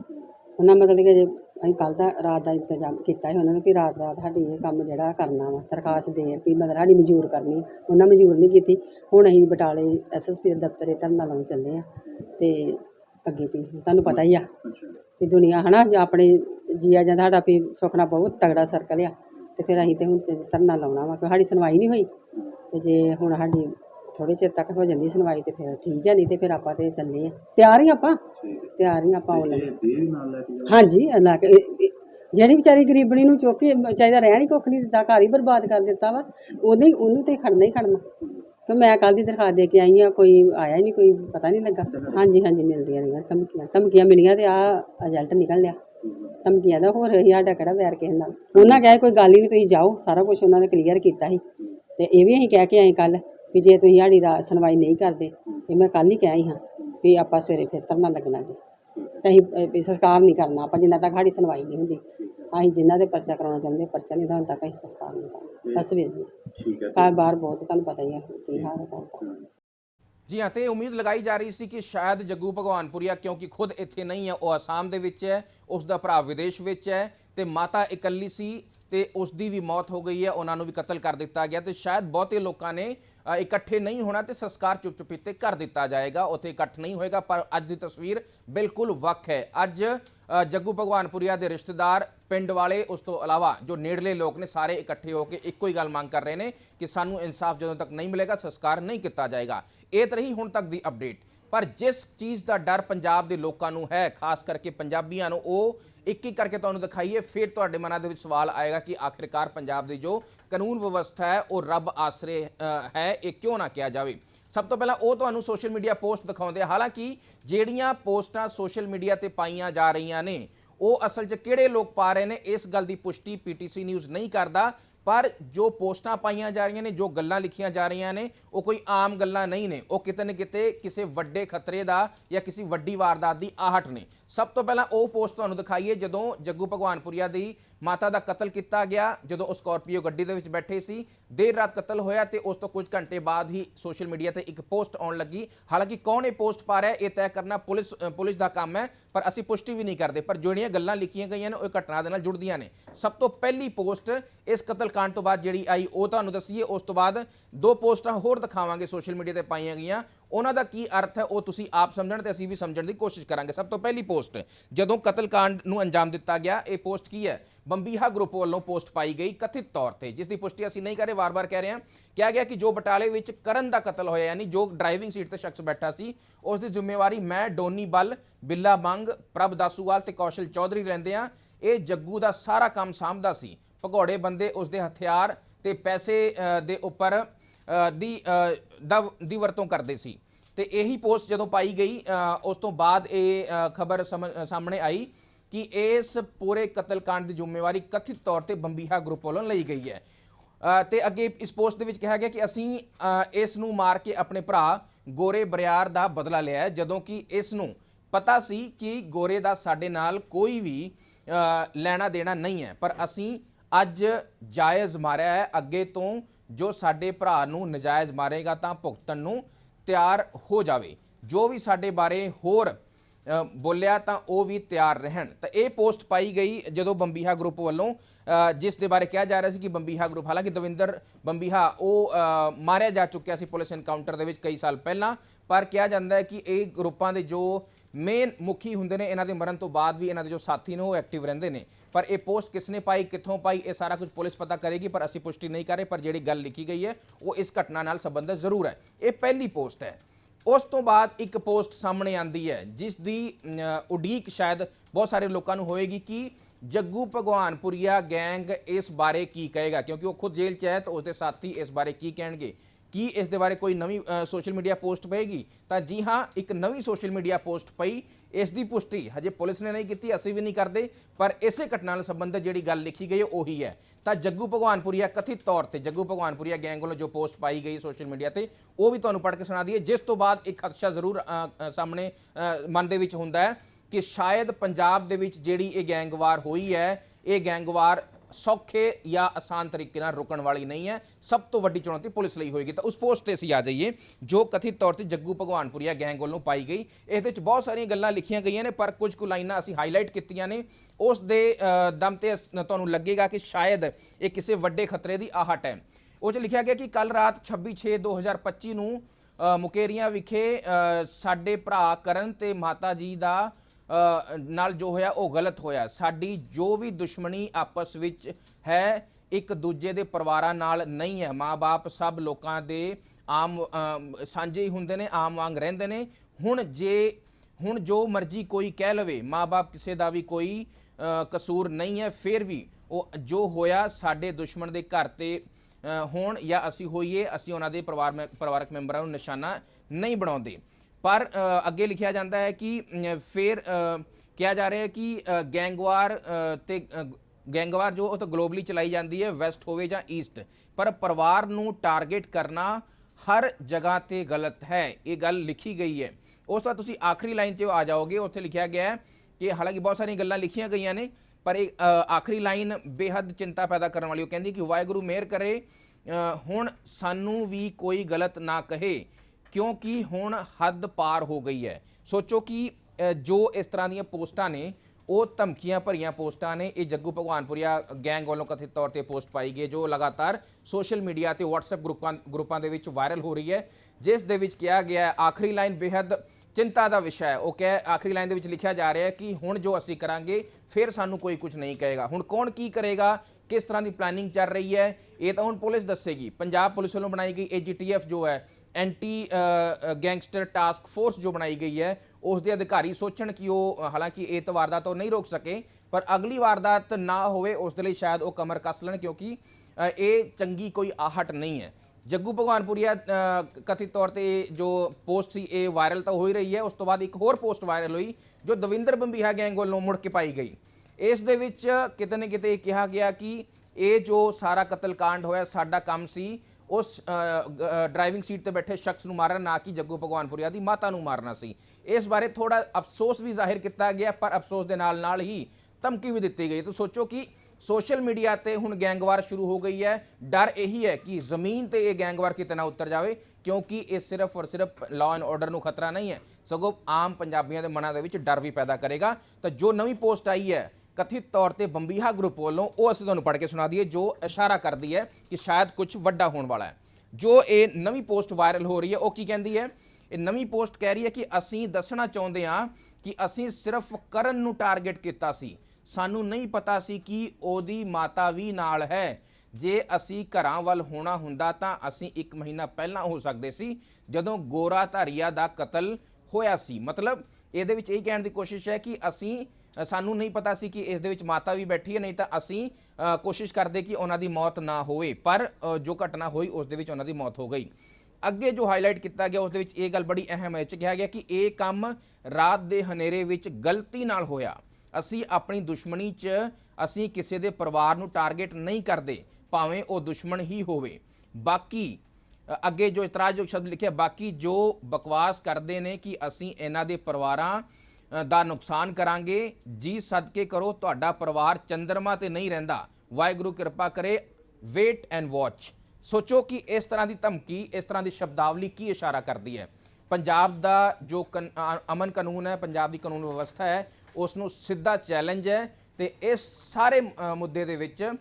ਉਹਨਾਂ ਮਤਲਬ ਕਿ ਅਜੇ ਅਸੀਂ ਕੱਲ੍ਹ ਦਾ ਰਾਤ ਦਾ ਇੰਤਜ਼ਾਮ ਕੀਤਾ ਸੀ ਉਹਨਾਂ ਨੇ ਵੀ ਰਾਤ ਰਾਤ ਸਾਡੀ ਇਹ ਕੰਮ ਜਿਹੜਾ ਕਰਨਾ ਵਾ, ਦਰਖਾਸਤ ਦੇ ਵੀ ਮਤਲਬ ਸਾਡੀ ਮਨਜ਼ੂਰ ਕਰਨੀ। ਉਹਨਾਂ ਮਨਜ਼ੂਰ ਨਹੀਂ ਕੀਤੀ। ਹੁਣ ਅਸੀਂ ਬਟਾਲੇ ਐਸਐਸਪੀ ਦੇ ਦਫ਼ਤਰੇ ਧਰਨਾ ਲਾਉਣ ਚੱਲੇ ਹਾਂ ਅਤੇ ਅੱਗੇ ਵੀ ਤੁਹਾਨੂੰ ਪਤਾ ਹੀ ਆ ਵੀ ਦੁਨੀਆ ਹੈ ਨਾ ਆਪਣੇ ਜੀਆ ਜਾਂਦਾ ਸਾਡਾ ਵੀ ਸੁਖਣਾ ਬਹੁਤ ਤਗੜਾ ਸਰਕਲ ਆ। ਅਤੇ ਫਿਰ ਅਸੀਂ ਤਾਂ ਹੁਣ ਧਰਨਾ ਲਾਉਣਾ ਵਾ ਕਿ ਸਾਡੀ ਸੁਣਵਾਈ ਨਹੀਂ ਹੋਈ। ਅਤੇ ਜੇ ਹੁਣ ਸਾਡੀ ਥੋੜੇ ਚਿਰ ਤੱਕ ਹੋ ਜਾਂਦੀ ਸੁਣਵਾਈ ਤੇ ਫਿਰ ਠੀਕ ਹੈ ਨਹੀਂ ਤੇ ਫਿਰ ਆਪਾਂ ਤੇ ਚੱਲੇ ਆ। ਤਿਆਰ ਹੀ ਆਪਾਂ? ਤਿਆਰ ਹੀ ਆਪਾਂ ਆਉਣ ਲੱਗੇ ਹਾਂਜੀ ਕੇ ਇਹ- ਜਿਹੜੀ ਵਿਚਾਰੀ ਗਰੀਬਣੀ ਨੂੰ ਚੁੱਕ ਕੇ ਚਾਹੀਦਾ ਰਹਿਣ ਹੀ ਕੁੱਖ ਨਹੀਂ ਦਿੱਤਾ ਘਰ ਹੀ ਬਰਬਾਦ ਕਰ ਦਿੱਤਾ ਵਾ ਉਹਨੇ ਉਹਨੂੰ ਤੇ ਖੜਨਾ ਹੀ ਖੜਨਾ। ਕਿ ਮੈਂ ਕੱਲ ਦੀ ਦਰਖਾਸਤ ਦੇ ਕੇ ਆਈ ਆ ਕੋਈ ਆਇਆ ਹੀ ਨਹੀਂ ਕੋਈ ਪਤਾ ਨਹੀਂ ਲੱਗਾ। ਹਾਂਜੀ ਹਾਂਜੀ ਮਿਲਦੀਆਂ ਰਹੀਆਂ ਧਮਕੀਆਂ ਧਮਕੀਆਂ ਮਿਲੀਆਂ ਤੇ ਆ ਰਿਜ਼ਲਟ ਨਿਕਲ ਲਿਆ ਧਮਕੀਆਂ ਦਾ ਹੋਰ ਅਸੀਂ ਸਾਡਾ ਕਿਹੜਾ ਵੈਰ ਕਿਸੇ ਨਾਲ। ਉਹਨਾਂ ਕਹੇ ਕੋਈ ਗੱਲ ਹੀ ਨਹੀਂ ਤੁਸੀਂ ਜਾਓ ਸਾਰਾ ਕੁਝ ਉਹਨਾਂ ਨੇ ਕਲੀਅਰ ਕੀਤਾ ਸੀ। ਤੇ ਇਹ ਵੀ ਅਸੀਂ ਕਹਿ ਕੇ ਆਏ ਕੱਲ ਵੀ ਜੇ ਤੁਸੀਂ ਸਾਡੀ ਰਾ ਸੁਣਵਾਈ ਨਹੀਂ ਕਰਦੇ ਇਹ ਮੈਂ ਕੱਲ ਹੀ ਕਹਿ ਆਈ ਹਾਂ ਵੀ ਆਪਾਂ ਸਵੇਰੇ ਫਿਰ ਧਰਨਾ ਲੱਗਣਾ ਜੀ। ਤੇ ਅਸੀਂ ਵੀ ਸੰਸਕਾਰ ਨਹੀਂ ਕਰਨਾ ਆਪਾਂ ਜਿੰਨਾ ਤੱਕ ਸਾਡੀ ਸੁਣਵਾਈ ਨਹੀਂ ਹੁੰਦੀ ਅਸੀਂ ਜਿਨ੍ਹਾਂ ਦੇ ਪਰਚਾ ਕਰਾਉਣਾ ਚਾਹੁੰਦੇ ਪਰਚਾ ਨਹੀਂ ਤਾਂ ਤੱਕ ਅਸੀਂ ਸੰਸਕਾਰ ਨਹੀਂ ਕਰਨਾ ਬਸ ਵੀਰ ਜੀ ਠੀਕ ਹੈ ਘਰ ਬਾਹਰ ਬਹੁਤ ਤੁਹਾਨੂੰ ਪਤਾ ਹੀ ਹੈ ਕੀ ਹਾਲ ਹੈ ਦਾ। ਜੀ ਹਾਂ ਤੇ ਉਮੀਦ ਲਗਾਈ ਜਾ ਰਹੀ ਸੀ ਕਿ ਸ਼ਾਇਦ ਜੱਗੂ ਭਗਵਾਨਪੁਰੀਆ ਕਿਉਂਕਿ ਖੁਦ ਇੱਥੇ ਨਹੀਂ ਹੈ ਉਹ ਅਸਾਮ ਦੇ ਵਿੱਚ ਹੈ ਉਸ ਦਾ ਭਰਾ ਵਿਦੇਸ਼ ਵਿੱਚ ਹੈ ਤੇ ਮਾਤਾ ਇਕੱਲੀ ਸੀ। ਤੇ ਉਸ ਦੀ ਵੀ ਮੌਤ ਹੋ ਗਈ ਹੈ ਉਹਨਾਂ ਨੂੰ ਵੀ ਕਤਲ ਕਰ ਦਿੱਤਾ ਗਿਆ ਤੇ ਸ਼ਾਇਦ ਬਹੁਤੇ ਲੋਕਾਂ ਨੇ ਇਕੱਠੇ ਨਹੀਂ ਹੋਣਾ ਤੇ ਸੰਸਕਾਰ ਚੁੱਪ ਚੁਪੀਤੇ ਕਰ ਦਿੱਤਾ ਜਾਏਗਾ। ਉੱਥੇ ਇਕੱਠ ਨਹੀਂ ਹੋਏਗਾ ਪਰ ਅੱਜ ਦੀ ਤਸਵੀਰ ਬਿਲਕੁਲ ਵੱਖ ਹੈ। ਅੱਜ ਅ, ਜੱਗੂ ਭਗਵਾਨਪੁਰੀਆ ਦੇ ਰਿਸ਼ਤੇਦਾਰ ਪਿੰਡ ਵਾਲੇ ਉਸ ਤੋਂ ਇਲਾਵਾ ਜੋ ਨੇੜਲੇ ਲੋਕ ਨੇ ਸਾਰੇ ਇਕੱਠੇ ਹੋ ਕੇ ਇੱਕੋ ਹੀ ਗੱਲ ਮੰਗ ਕਰ ਰਹੇ ਨੇ ਕਿ ਸਾਨੂੰ ਇਨਸਾਫ ਜਦੋਂ ਤੱਕ ਨਹੀਂ ਮਿਲੇਗਾ ਸੰਸਕਾਰ ਨਹੀਂ ਕੀਤਾ ਜਾਏਗਾ। ਇਹ ਤਾਂ ਰਹੀ ਹੁਣ ਤੱਕ ਦੀ ਅਪਡੇਟ ਪਰ ਜਿਸ ਚੀਜ਼ ਦਾ ਡਰ ਪੰਜਾਬ ਦੇ ਲੋਕਾਂ ਨੂੰ ਹੈ, ਖਾਸ ਕਰਕੇ ਪੰਜਾਬੀਆਂ ਨੂੰ, ਉਹ ਇੱਕ ਇੱਕ ਕਰਕੇ ਤੁਹਾਨੂੰ ਦਿਖਾਈਏ। ਫਿਰ ਤੁਹਾਡੇ ਮਨਾਂ ਦੇ ਵਿੱਚ ਸਵਾਲ ਆਏਗਾ ਕਿ ਆਖਿਰਕਾਰ ਪੰਜਾਬ ਦੀ ਜੋ ਕਾਨੂੰਨ ਵਿਵਸਥਾ ਹੈ, ਉਹ ਰੱਬ ਆਸਰੇ ਹੈ, ਇਹ ਕਿਉਂ ਨਾ ਕਿਹਾ ਜਾਵੇ? ਸਭ ਤੋਂ ਪਹਿਲਾਂ ਉਹ ਤੁਹਾਨੂੰ ਸੋਸ਼ਲ ਮੀਡੀਆ ਪੋਸਟ ਦਿਖਾਉਂਦੇ ਹਾਲਾਂਕਿ ਜਿਹੜੀਆਂ ਪੋਸਟਾਂ ਸੋਸ਼ਲ ਮੀਡੀਆ ਤੇ ਪਾਈਆਂ ਜਾ ਰਹੀਆਂ ਨੇ, ਉਹ ਅਸਲ 'ਚ ਕਿਹੜੇ ਲੋਕ ਪਾ ਰਹੇ ਨੇ, ਇਸ ਗੱਲ ਦੀ ਪੁਸ਼ਟੀ ਪੀਟੀਸੀ ਨਿਊਜ਼ ਨਹੀਂ ਕਰਦਾ। ਪਰ ਜੋ ਪੋਸਟਾਂ ਪਾਈਆਂ ਜਾ ਰਹੀਆਂ ਨੇ, ਜੋ ਗੱਲਾਂ ਲਿਖੀਆਂ ਜਾ ਰਹੀਆਂ ਨੇ, ਉਹ ਕੋਈ ਆਮ ਗੱਲਾਂ ਨਹੀਂ ਨੇ। ਉਹ ਕਿਤੇ ਨਾ ਕਿਤੇ ਕਿਸੇ ਵੱਡੇ ਖਤਰੇ ਦਾ ਜਾਂ ਕਿਸੇ ਵੱਡੀ ਵਾਰਦਾਤ ਦੀ ਆਹਟ ਨੇ। ਸਭ ਤੋਂ ਪਹਿਲਾਂ ਉਹ ਪੋਸਟ ਤੁਹਾਨੂੰ ਦਿਖਾਈਏ, ਜਦੋਂ ਜੱਗੂ ਭਗਵਾਨਪੁਰੀਆ ਦੀ ਮਾਤਾ ਦਾ ਕਤਲ ਕੀਤਾ ਗਿਆ, ਜਦੋਂ ਉਹ ਸਕਾਰਪੀਓ ਗੱਡੀ ਦੇ ਵਿੱਚ ਬੈਠੇ ਸੀ। ਦੇਰ ਰਾਤ ਕਤਲ ਹੋਇਆ ਤੇ ਉਸ ਤੋਂ ਕੁਝ ਘੰਟੇ ਬਾਅਦ ਹੀ ਸੋਸ਼ਲ ਮੀਡੀਆ ਤੇ ਇੱਕ ਪੋਸਟ ਆਉਣ ਲੱਗੀ। ਹਾਲਾਂਕਿ ਕੌਣ ਇਹ ਪੋਸਟ ਪਾ ਰਿਹਾ, ਇਹ ਤੈਅ ਕਰਨਾ ਪੁਲਿਸ ਪੁਲਿਸ ਦਾ ਕੰਮ ਹੈ, ਪਰ ਅਸੀਂ ਪੁਸ਼ਟੀ ਵੀ ਨਹੀਂ ਕਰਦੇ। ਪਰ ਜਿਹੜੀਆਂ ਗੱਲਾਂ ਲਿਖੀਆਂ ਗਈਆਂ ਨੇ, ਉਹ ਘਟਨਾ ਦੇ ਨਾਲ ਜੁੜਦੀਆਂ ਨੇ। ਸਭ ਤੋਂ ਪਹਿਲੀ ਪੋਸਟ ਇਸ ਕਤਲ ਕਾਂਡ ਤੋਂ ਬਾਅਦ ਜਿਹੜੀ ਆਈ ਉਹ ਤੁਹਾਨੂੰ ਦੱਸੀਏ, ਉਸ ਤੋਂ ਬਾਅਦ ਦੋ ਪੋਸਟਾਂ ਹੋਰ ਦਿਖਾਵਾਂਗੇ ਸੋਸ਼ਲ ਮੀਡੀਆ ਤੇ ਪਾਈਆਂ ਗਈਆਂ। ਉਹਨਾਂ ਦਾ ਕੀ ਅਰਥ ਹੈ, ਉਹ ਤੁਸੀਂ ਆਪ ਸਮਝਣ ਤੇ ਅਸੀਂ ਵੀ ਸਮਝਣ ਦੀ ਕੋਸ਼ਿਸ਼ ਕਰਾਂਗੇ। ਸਭ ਤੋਂ ਪਹਿਲੀ ਪੋਸਟ, ਜਦੋਂ ਕਤਲ ਕਾਂਡ ਨੂੰ ਅੰਜਾਮ ਦਿੱਤਾ ਗਿਆ, ਇਹ ਪੋਸਟ ਕੀ ਹੈ? ਬੰਬੀਹਾ ਗਰੁੱਪ ਵੱਲੋਂ ਪੋਸਟ ਪਾਈ ਗਈ ਕਥਿਤ ਤੌਰ ਤੇ, ਜਿਸ ਦੀ ਪੁਸ਼ਟੀ ਅਸੀਂ ਨਹੀਂ ਕਰ ਰਹੇ, ਵਾਰ-ਵਾਰ ਕਹਿ ਰਹੇ ਹਾਂ। ਕਿਹਾ ਗਿਆ ਕਿ ਜੋ ਬਟਾਲੇ ਵਿੱਚ ਕਰਨ ਦਾ ਕਤਲ ਹੋਇਆ, ਯਾਨੀ ਜੋ ਡਰਾਈਵਿੰਗ ਸੀਟ ਤੇ ਸ਼ਖਸ ਬੈਠਾ ਸੀ, ਉਸ ਦੀ ਜ਼ਿੰਮੇਵਾਰੀ ਮੈਂ, ਡੋਨੀ ਬੱਲ, ਬਿੱਲਾ ਮੰਗ, ਪ੍ਰਭ ਦਾਸੂਵਾਲ ਤੇ ਕੌਸ਼ਲ ਚੌਧਰੀ ਰਹਿੰਦੇ ਆ ਇਹ ਜੱਗੂ ਦਾ ਸਾਰਾ ਕੰਮ ਸਾਂਭਦਾ ਸੀ। ਭਗੌੜੇ ਬੰਦੇ ਉਸ ਦੇ ਹਥਿਆਰ ਤੇ ਪੈਸੇ ਦੇ ਉੱਪਰ ਦੀ ਦਾ- ਦੀ ਵਰਤੋਂ ਕਰਦੇ ਸੀ। ਤੇ ਇਹੀ ਪੋਸਟ ਜਦੋਂ ਪਾਈ ਗਈ ਉਸ ਤੋਂ ਬਾਅਦ ਇਹ ਖਬਰ ਸਾਹਮਣੇ ਆਈ ਕਿ ਇਸ ਪੂਰੇ ਕਤਲकांड ਦੀ ਜ਼ਿੰਮੇਵਾਰੀ ਕਥਿਤ ਤੌਰ ਤੇ ਬੰਬੀਹਾ ਗਰੁੱਪ ਵੱਲੋਂ ਲਈ ਗਈ ਹੈ। ਅ, ਤੇ ਅੱਗੇ ਇਸ ਪੋਸਟ ਦੇ ਵਿੱਚ ਕਿਹਾ ਗਿਆ ਕਿ ਅਸੀਂ ਇਸ ਨੂੰ ਮਾਰ ਕੇ ਆਪਣੇ ਭਰਾ ਗੋਰੇ ਬਰਿਆਰ ਦਾ ਬਦਲਾ ਲਿਆ ਜਦੋਂ ਕਿ ਇਸ ਨੂੰ ਪਤਾ ਸੀ ਕਿ ਗੋਰੇ ਦਾ ਸਾਡੇ ਨਾਲ ਕੋਈ ਵੀ ਲੈਣਾ ਦੇਣਾ ਨਹੀਂ ਹੈ। ਪਰ ਅਸੀਂ ਅੱਜ ਜਾਇਜ਼ ਮਾਰਿਆ ਹੈ। ਅੱਗੇ ਤੋਂ ਜੋ ਸਾਡੇ ਭਰਾ ਨੂੰ ਨਜਾਇਜ਼ ਮਾਰੇਗਾ ਤਾਂ ਭੁਗਤਣ ਨੂੰ ਤਿਆਰ ਹੋ ਜਾਵੇ। ਜੋ ਵੀ ਸਾਡੇ ਬਾਰੇ ਹੋਰ ਬੋਲਿਆ ਤਾਂ ਉਹ ਵੀ ਤਿਆਰ ਰਹਿਣ। ਤਾਂ ਇਹ ਪੋਸਟ ਪਾਈ ਗਈ ਜਦੋਂ ਬੰਬੀਹਾ ਗਰੁੱਪ ਵੱਲੋਂ ਜਿਸ ਦੇ ਬਾਰੇ ਕਿਹਾ ਜਾ ਰਿਹਾ ਸੀ ਕਿ ਬੰਬੀਹਾ ਗਰੁੱਪ, ਹਾਲਾਂਕਿ ਦਵਿੰਦਰ ਬੰਬੀਹਾ ਉਹ ਮਾਰਿਆ ਜਾ ਚੁੱਕਿਆ ਸੀ ਪੁਲਿਸ ਐਨਕਾਊਂਟਰ ਦੇ ਵਿੱਚ ਕਈ ਸਾਲ ਪਹਿਲਾਂ। ਪਰ ਕਿਹਾ ਜਾਂਦਾ ਹੈ ਕਿ ਇਹ ਗਰੁੱਪਾਂ ਦੇ ਜੋ ਮੇਨ ਮੁਖੀ ਹੁੰਦੇ ਨੇ, ਇਹਨਾਂ ਦੇ ਮਰਨ ਤੋਂ ਬਾਅਦ ਵੀ ਇਹਨਾਂ ਦੇ ਜੋ ਸਾਥੀ ਨੇ, ਉਹ ਐਕਟਿਵ ਰਹਿੰਦੇ ਨੇ। ਪਰ ਇਹ ਪੋਸਟ ਕਿਸਨੇ ਪਾਈ, ਕਿੱਥੋਂ ਪਾਈ, ਇਹ ਸਾਰਾ ਕੁਝ ਪੁਲਿਸ ਪਤਾ ਕਰੇਗੀ, ਪਰ ਅਸੀਂ ਪੁਸ਼ਟੀ ਨਹੀਂ ਕਰ ਰਹੇ, ਪਰ ਜਿਹੜੀ ਗੱਲ ਲਿਖੀ ਗਈ ਹੈ, ਉਹ ਇਸ ਘਟਨਾ ਨਾਲ ਸੰਬੰਧਿਤ ਜ਼ਰੂਰ ਹੈ। ਇਹ ਪਹਿਲੀ ਪੋਸਟ ਹੈ। ਉਸ ਤੋਂ ਬਾਅਦ ਇੱਕ ਪੋਸਟ ਸਾਹਮਣੇ ਆਂਦੀ ਹੈ, ਜਿਸ ਦੀ ਉਡੀਕ ਸ਼ਾਇਦ ਬਹੁਤ ਸਾਰੇ ਲੋਕਾਂ ਨੂੰ ਹੋਏਗੀ ਕਿ ਜੱਗੂ ਭਗਵਾਨਪੁਰੀਆ ਗੈਂਗ ਇਸ ਬਾਰੇ ਕੀ ਕਹੇਗਾ? ਕਿਉਂਕਿ ਉਹ ਖੁਦ ਜੇਲ੍ਹ 'ਚ ਹੈ, ਤਾਂ ਉਸਦੇ ਸਾਥੀ ਇਸ ਬਾਰੇ ਕੀ ਕਹਿਣਗੇ? ਕੀ ਇਸ ਦੇ ਬਾਰੇ ਕੋਈ ਨਵੀਂ ਸੋਸ਼ਲ ਮੀਡੀਆ ਪੋਸਟ ਪਏਗੀ? ਤਾਂ ਜੀ ਹਾਂ, ਇੱਕ ਨਵੀਂ ਸੋਸ਼ਲ ਮੀਡੀਆ ਪੋਸਟ ਪਈ। ਇਸ ਦੀ ਪੁਸ਼ਟੀ ਹਜੇ ਪੁਲਿਸ ਨੇ ਨਹੀਂ ਕੀਤੀ, ਅਸੀਂ ਵੀ ਨਹੀਂ ਕਰਦੇ, ਪਰ ਇਸੇ ਘਟਨਾ ਨਾਲ ਸੰਬੰਧਿਤ ਜਿਹੜੀ ਗੱਲ ਲਿਖੀ ਗਈ ਹੈ ਉਹੀ ਹੈ। ਤਾਂ ਜੱਗੂ ਭਗਵਾਨਪੁਰੀਆ ਕਥਿਤ ਤੌਰ ਤੇ, ਜੱਗੂ ਭਗਵਾਨਪੁਰੀਆ ਗੈਂਗ ਵੱਲੋਂ ਜੋ ਪੋਸਟ ਪਾਈ ਗਈ ਸੋਸ਼ਲ ਮੀਡੀਆ ਤੇ, ਉਹ ਵੀ ਤੁਹਾਨੂੰ ਪੜ੍ਹ ਕੇ ਸੁਣਾ ਦਈਏ। ਜਿਸ ਤੋਂ ਬਾਅਦ ਇੱਕ ਖਦਸ਼ਾ ਜ਼ਰੂਰ ਸਾਹਮਣੇ ਮਨ ਦੇ ਵਿੱਚ ਹੁੰਦਾ ਹੈ ਕਿ ਸ਼ਾਇਦ ਪੰਜਾਬ ਦੇ ਵਿੱਚ ਜਿਹੜੀ ਇਹ ਗੈਂਗਵਾਰ ਹੋਈ ਹੈ, ਇਹ ਗੈਂਗਵਾਰ ਸੌਖੇ ਜਾਂ ਆਸਾਨ ਤਰੀਕੇ ਨਾਲ ਰੁਕਣ ਵਾਲੀ ਨਹੀਂ ਹੈ। ਸਭ ਤੋਂ ਵੱਡੀ ਚੁਣੌਤੀ ਪੁਲਿਸ ਲਈ ਹੋਏਗੀ। ਤਾਂ ਉਸ ਪੋਸਟ ਤੇ ਅਸੀਂ ਆ ਜਾਈਏ, ਜੋ ਕਥਿਤ ਤੌਰ ਤੇ ਜੱਗੂ ਭਗਵਾਨਪੁਰੀਆ ਗੈਂਗ ਵੱਲੋਂ ਪਾਈ ਗਈ। ਇਸ ਦੇ ਵਿੱਚ ਬਹੁਤ ਸਾਰੀਆਂ ਗੱਲਾਂ ਲਿਖੀਆਂ ਗਈਆਂ ਨੇ, ਪਰ ਕੁਝ ਕੁ ਲਾਈਨਾਂ ਅਸੀਂ ਹਾਈਲਾਈਟ ਕੀਤੀਆਂ ਨੇ। ਉਸ ਦੇ ਦਮ ਤੇ ਅਸ- ਤੁਹਾਨੂੰ ਲੱਗੇਗਾ ਕਿ ਸ਼ਾਇਦ ਇਹ ਕਿਸੇ ਵੱਡੇ ਖਤਰੇ ਦੀ ਆਹਟ ਹੈ। ਉਹ 'ਚ ਲਿਖਿਆ ਗਿਆ ਕਿ ਕੱਲ ਰਾਤ 26/6/2025 ਨੂੰ ਮੁਕੇਰੀਆਂ ਵਿਖੇ ਸਾਡੇ ਭਰਾ ਕਰਨ ਤੇ ਮਾਤਾ ਜੀ ਦਾ ਨਾਲ ਜੋ ਹੋਇਆ ਉਹ ਗਲਤ ਹੋਇਆ। ਸਾਡੀ ਜੋ ਵੀ ਦੁਸ਼ਮਣੀ ਆਪਸ ਵਿੱਚ ਹੈ, ਇੱਕ ਦੂਜੇ ਦੇ ਪਰਿਵਾਰਾਂ ਨਾਲ ਨਹੀਂ ਹੈ। ਮਾਪੇ ਸਭ ਲੋਕਾਂ ਦੇ ਆਮ ਸਾਂਝੇ ਹੀ ਹੁੰਦੇ ਨੇ, ਆਮ ਵਾਂਗ ਰਹਿੰਦੇ ਨੇ। ਹੁਣ ਜੇ, ਹੁਣ ਜੋ ਮਰਜ਼ੀ ਕੋਈ ਕਹਿ ਲਵੇ ਮਾਪੇ ਕਿਸੇ ਦਾ ਵੀ ਕੋਈ ਕਸੂਰ ਨਹੀਂ ਹੈ, ਫਿਰ ਵੀ ਉਹ ਜੋ ਹੋਇਆ ਸਾਡੇ ਦੁਸ਼ਮਣ ਦੇ ਘਰ ਤੇ ਹੋਣ ਜਾਂ ਅਸੀਂ ਹੋਈਏ, ਅਸੀਂ ਉਹਨਾਂ ਦੇ ਪਰਿਵਾਰ ਮੈਂ- ਪਰਿਵਾਰਕ ਮੈਂਬਰਾਂ ਨੂੰ ਨਿਸ਼ਾਨਾ ਨਹੀਂ ਬਣਾਉਂਦੇ। ਪਰ ਅੱਗੇ ਲਿਖਿਆ ਜਾਂਦਾ ਹੈ ਕਿ ਫਿਰ ਕਿਹਾ ਜਾ ਰਿਹਾ ਹੈ ਕਿ ਗੈਂਗਵਾਰ ਤੇ ਗੈਂਗਵਾਰ ਜੋ ਉਹ ਤਾਂ ਗਲੋਬਲੀ ਚਲਾਈ ਜਾਂਦੀ ਹੈ, ਵੈਸਟ ਹੋਵੇ ਜਾਂ ਈਸਟ, ਪਰ ਪਰਿਵਾਰ ਨੂੰ ਟਾਰਗੇਟ ਕਰਨਾ ਹਰ ਜਗ੍ਹਾ ਤੇ ਗਲਤ ਹੈ, ਇਹ ਗੱਲ ਲਿਖੀ ਗਈ ਹੈ। ਉਸ ਤੋਂ ਬਾਅਦ ਤੁਸੀਂ ਆਖਰੀ ਲਾਈਨ 'ਤੇ ਆ ਜਾਓਗੇ, ਉੱਥੇ ਲਿਖਿਆ ਗਿਆ ਹੈ ਕਿ ਹਾਲਾਂਕਿ ਬਹੁਤ ਸਾਰੀਆਂ ਗੱਲਾਂ ਲਿਖੀਆਂ ਗਈਆਂ ਨੇ, ਪਰ ਇਹ ਆਖਰੀ ਲਾਈਨ ਬੇਹੱਦ ਚਿੰਤਾ ਪੈਦਾ ਕਰਨ ਵਾਲੀ ਉਹ ਕਹਿੰਦੀ ਕਿ ਵਾਹਿਗੁਰੂ ਮਿਹਰ ਕਰੇ ਹੁਣ ਸਾਨੂੰ ਵੀ ਕੋਈ ਗਲਤ ਨਾ ਕਹੇ। ਕਿਉਂਕਿ ਹੁਣ ਹੱਦ ਪਾਰ ਹੋ ਗਈ ਹੈ। ਸੋਚੋ ਕਿ ਜੋ ਇਸ ਤਰ੍ਹਾਂ ਦੀਆਂ ਪੋਸਟਾਂ ਨੇ ਉਹ ਧਮਕੀਆਂ ਭਰੀਆਂ ਪੋਸਟਾਂ ਨੇ ਇਹ ਜੱਗੂ ਭਗਵਾਨਪੁਰੀਆ ਗੈਂਗ ਵੱਲੋਂ ਕਥਿਤ ਤੌਰ ਤੇ ਪੋਸਟ ਪਾਈ ਗਈ ਹੈ, ਜੋ ਲਗਾਤਾਰ ਸੋਸ਼ਲ ਮੀਡੀਆ ਤੇ WhatsApp ਗਰੁੱਪਾਂ ਗਰੁੱਪਾਂ ਦੇ ਵਿੱਚ ਵਾਇਰਲ ਹੋ ਰਹੀ ਹੈ ਜਿਸ ਦੇ ਵਿੱਚ ਕਿਹਾ ਗਿਆ ਆਖਰੀ ਲਾਈਨ ਬੇहद ਚਿੰਤਾ ਦਾ ਵਿਸ਼ਾ ਹੈ। ਉਹ ਕਹੇ ਆਖਰੀ ਲਾਈਨ ਦੇ ਵਿੱਚ ਲਿਖਿਆ ਜਾ ਰਿਹਾ ਹੈ ਕਿ ਹੁਣ ਜੋ ਅਸੀਂ ਕਰਾਂਗੇ ਫਿਰ ਸਾਨੂੰ ਕੋਈ ਕੁਝ ਨਹੀਂ ਕਹੇਗਾ। ਹੁਣ ਕੌਣ ਕੀ ਕਰੇਗਾ ਕਿਸ ਤਰ੍ਹਾਂ ਦੀ ਪਲੈਨਿੰਗ ਚੱਲ ਰਹੀ ਹੈ ਇਹ ਤਾਂ ਹੁਣ ਪੁਲਿਸ ਦੱਸੇਗੀ। ਪੰਜਾਬ ਪੁਲਿਸ ਵੱਲੋਂ ਬਣਾਈ ਗਈ ਏਜੀਟੀਐਫ ਜੋ ਹੈ ਐਂਟੀ ਗੈਂਗਸਟਰ ਟਾਸਕ ਫੋਰਸ ਜੋ ਬਣਾਈ ਗਈ ਹੈ ਉਸ ਦੇ ਅਧਿਕਾਰੀ ਸੋਚਣ ਕਿ ਉਹ ਹਾਲਾਂਕਿ ਇਹ ਤਾਂ ਵਾਰਦਾਤ ਉਹ ਨਹੀਂ ਰੋਕ ਸਕੇ, ਪਰ ਅਗਲੀ ਵਾਰਦਾਤ ਨਾ ਹੋਵੇ ਉਸ ਦੇ ਲਈ ਸ਼ਾਇਦ ਉਹ ਕਮਰ ਕੱਸ ਲੈਣ ਕਿਉਂਕਿ ਇਹ ਚੰਗੀ ਕੋਈ ਆਹਟ ਨਹੀਂ ਹੈ। ਜੱਗੂ ਭਗਵਾਨਪੁਰੀਆ ਕਥਿਤ ਤੌਰ ਤੇ ਜੋ ਪੋਸਟ ਸੀ, ਇਹ ਵਾਇਰਲ ਤਾਂ ਹੋ ਹੀ ਰਹੀ ਹੈ। ਉਸ ਤੋਂ ਬਾਅਦ ਇੱਕ ਹੋਰ ਪੋਸਟ ਵਾਇਰਲ ਹੋਈ, ਜੋ ਦਵਿੰਦਰ ਬੰਬੀਹਾ ਗੈਂਗ ਵੱਲੋਂ ਮੁੜ ਕੇ ਪਾਈ ਗਈ। ਇਸ ਦੇ ਵਿੱਚ ਕਿਤੇ ਨਾ ਕਿਤੇ ਇਹ ਕਿਹਾ ਗਿਆ ਕਿ ਇਹ ਜੋ ਸਾਰਾ ਕਤਲकांड ਹੋਇਆ, ਸਾਡਾ ਕੰਮ ਸੀ ਉਸ ਡਰਾਈਵਿੰਗ ਸੀਟ ਤੇ ਬੈਠੇ ਸ਼ਖਸ ਨੂੰ ਮਾਰਨਾ ਨਾ ਕਿ ਜੱਗੂ ਭਗਵਾਨਪੁਰੀਆ ਦੀ ਮਾਤਾ ਨੂੰ ਮਾਰਨਾ ਸੀ। ਇਸ ਬਾਰੇ ਥੋੜਾ ਅਫਸੋਸ ਵੀ ਜ਼ਾਹਿਰ ਕੀਤਾ ਗਿਆ, ਪਰ ਅਫਸੋਸ ਦੇ ਨਾਲ ਨਾਲ ਹੀ ਧਮਕੀ ਵੀ ਦਿੱਤੀ ਗਈ। ਤਾਂ ਸੋਚੋ ਕਿ ਸੋਸ਼ਲ ਮੀਡੀਆ ਤੇ ਹੁਣ ਗੈਂਗਵਾਰ ਸ਼ੁਰੂ ਹੋ ਗਈ ਹੈ। ਡਰ ਇਹੀ ਹੈ ਕਿ ਜ਼ਮੀਨ ਤੇ ਇਹ ਗੈਂਗਵਾਰ ਕਿਤੇ ਨਾ ਉਤਰ ਜਾਵੇ, ਕਿਉਂਕਿ ਇਹ ਸਿਰਫ ਔਰ ਸਿਰਫ ਲਾਅ ਐਂਡ ਆਰਡਰ ਨੂੰ ਖਤਰਾ ਨਹੀਂ ਹੈ। ਸਗੋਂ ਆਮ ਪੰਜਾਬੀਆਂ ਦੇ ਮਨਾਂ ਦੇ ਵਿੱਚ ਡਰ ਵੀ ਪੈਦਾ ਕਰੇਗਾ। ਤਾਂ ਜੋ ਨਵੀਂ ਪੋਸਟ ਆਈ ਹੈ ਕਥਿਤ ਤੌਰ ਤੇ ਬੰਬੀਹਾ ਗਰੁੱਪ ਵੱਲੋਂ ਉਹ ਅਸੀਂ ਤੁਹਾਨੂੰ ਪੜ੍ਹ ਕੇ ਸੁਣਾ ਦਈਏ, ਜੋ ਇਸ਼ਾਰਾ ਕਰਦੀ ਹੈ ਕਿ ਸ਼ਾਇਦ ਕੁਝ ਵੱਡਾ ਹੋਣ ਵਾਲਾ ਹੈ। ਜੋ ਇਹ ਨਵੀਂ ਪੋਸਟ ਵਾਇਰਲ ਹੋ ਰਹੀ ਹੈ, ਉਹ ਕੀ ਕਹਿੰਦੀ ਹੈ? ਇਹ ਨਵੀਂ ਪੋਸਟ ਕਹਿ ਰਹੀ ਹੈ ਕਿ ਅਸੀਂ ਦੱਸਣਾ ਚਾਹੁੰਦੇ ਹਾਂ ਕਿ ਅਸੀਂ ਸਿਰਫ ਕਰਨ ਨੂੰ ਟਾਰਗੇਟ ਕੀਤਾ ਸੀ। ਸਾਨੂੰ ਨਹੀਂ ਪਤਾ ਸੀ ਕਿ ਉਹਦੀ ਮਾਤਾ ਵੀ ਨਾਲ ਹੈ। ਜੇ ਅਸੀਂ ਘਰਾਂ ਵੱਲ ਹੋਣਾ ਹੁੰਦਾ ਤਾਂ ਅਸੀਂ 1 ਮਹੀਨਾ ਪਹਿਲਾਂ ਹੋ ਸਕਦੇ ਸੀ, ਜਦੋਂ ਗੋਰਾ ਧਾਰੀਆ ਦਾ ਕਤਲ ਹੋਇਆ ਸੀ। ਮਤਲਬ ਇਹਦੇ ਵਿੱਚ ਇਹ ਕਹਿਣ ਦੀ ਕੋਸ਼ਿਸ਼ ਹੈ ਕਿ ਅਸੀਂ ਸਾਨੂੰ ਨਹੀਂ ਪਤਾ ਸੀ ਕਿ ਇਸ ਦੇ ਵਿੱਚ ਮਾਤਾ ਵੀ ਬੈਠੀ ਹੈ, ਨਹੀਂ ਤਾਂ ਅਸੀਂ ਕੋਸ਼ਿਸ਼ ਕਰਦੇ ਕਿ ਉਹਨਾਂ ਦੀ ਮੌਤ ਨਾ ਹੋਵੇ, ਪਰ ਜੋ ਘਟਨਾ ਹੋਈ ਉਸ ਦੇ ਵਿੱਚ ਉਹਨਾਂ ਦੀ ਮੌਤ ਹੋ ਗਈ। ਅੱਗੇ ਜੋ ਹਾਈਲਾਈਟ ਕੀਤਾ ਗਿਆ, ਉਸ ਦੇ ਵਿੱਚ ਇਹ ਗੱਲ ਬੜੀ ਅਹਿਮ ਹੈ 'ਚ ਕਿਹਾ ਗਿਆ ਕਿ ਇਹ ਕੰਮ ਰਾਤ ਦੇ ਹਨੇਰੇ ਵਿੱਚ ਗਲਤੀ ਨਾਲ ਹੋਇਆ। ਅਸੀਂ ਆਪਣੀ ਦੁਸ਼ਮਣੀ 'ਚ, ਅਸੀਂ ਕਿਸੇ ਦੇ ਪਰਿਵਾਰ ਨੂੰ ਟਾਰਗੇਟ ਨਹੀਂ ਕਰਦੇ, ਭਾਵੇਂ ਉਹ ਦੁਸ਼ਮਣ ਹੀ ਹੋਵੇ। ਬਾਕੀ ਅੱਗੇ ਜੋ ਇਤਰਾਜ਼ ਜੋ ਸ਼ਬਦ ਲਿਖਿਆ, ਬਾਕੀ ਜੋ ਬਕਵਾਸ ਕਰਦੇ ਨੇ ਕਿ ਅਸੀਂ ਇਹਨਾਂ ਦੇ ਪਰਿਵਾਰਾਂ ਦਾ ਨੁਕਸਾਨ ਕਰਾਂਗੇ। ਜੀ ਸਦਕੇ ਕਰੋ, ਤੁਹਾਡਾ ਪਰਿਵਾਰ ਚੰਦਰਮਾ ਤੇ ਨਹੀਂ ਰਹਿੰਦਾ। ਵਾਹਿਗੁਰੂ ਕਿਰਪਾ ਕਰੇ, ਵੇਟ ਐਂਡ ਵਾਚ। ਸੋਚੋ ਕਿ ਇਸ ਤਰ੍ਹਾਂ ਦੀ ਧਮਕੀ, ਇਸ ਤਰ੍ਹਾਂ ਦੀ ਸ਼ਬਦਾਵਲੀ ਕੀ ਇਸ਼ਾਰਾ ਕਰਦੀ ਹੈ? ਪੰਜਾਬ ਦਾ ਜੋ ਕਨ- ਅਮਨ ਕਾਨੂੰਨ ਹੈ, ਪੰਜਾਬ ਦੀ ਕਾਨੂੰਨ ਵਿਵਸਥਾ ਹੈ ਉਸ ਨੂੰ ਸਿੱਧਾ ਚੈਲੰਜ ਹੈ ਤੇ ਇਸ ਸਾਰੇ ਮੁੱਦੇ ਦੇ ਵਿੱਚ